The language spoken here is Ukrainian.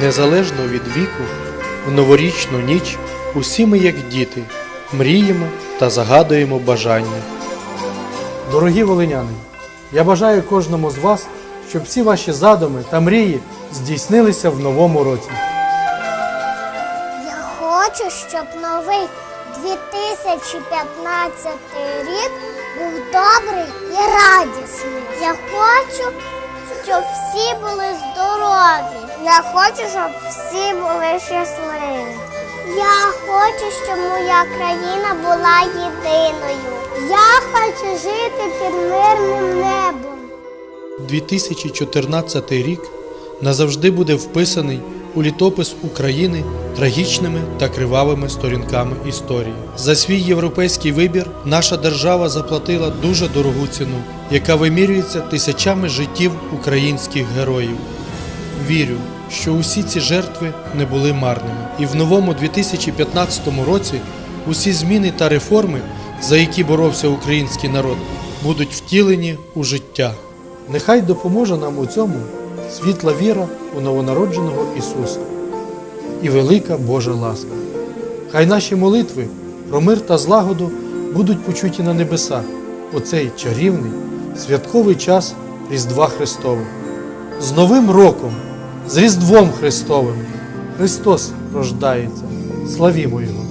Незалежно від віку, в новорічну ніч усі ми, як діти, мріємо та загадуємо бажання. Дорогі волиняни, я бажаю кожному з вас, щоб всі ваші задуми та мрії здійснилися в новому році. Я хочу, щоб новий 2015 рік був добрий і радісний. Я хочу, щоб всі були здорові. Я хочу, щоб всі були щасливі. Я хочу, щоб моя країна була єдиною. Я хочу жити під мирним небом. 2014 рік назавжди буде вписаний у літопис України трагічними та кривавими сторінками історії. За свій європейський вибір наша держава заплатила дуже дорогу ціну, яка вимірюється тисячами життів українських героїв. Вірю, що усі ці жертви не були марними, і в новому 2015 році усі зміни та реформи, за які боровся український народ, будуть втілені у життя. Нехай допоможе нам у цьому світла віра у новонародженого Ісуса і велика Божа ласка. Хай наші молитви про мир та злагоду будуть почуті на небесах у цей чарівний святковий час Різдва Христового. З Новим роком, з Різдвом Христовим. Христос рождається. Славімо Його!